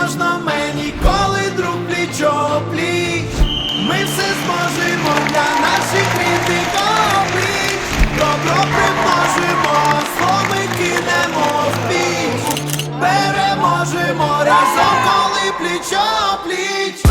можна мені, коли друг плічо пліч. Ми все зможемо для наших рідних обліч. Добро примножимо, зло ми кинемо в піч. Переможемо разом, коли плічо пліч.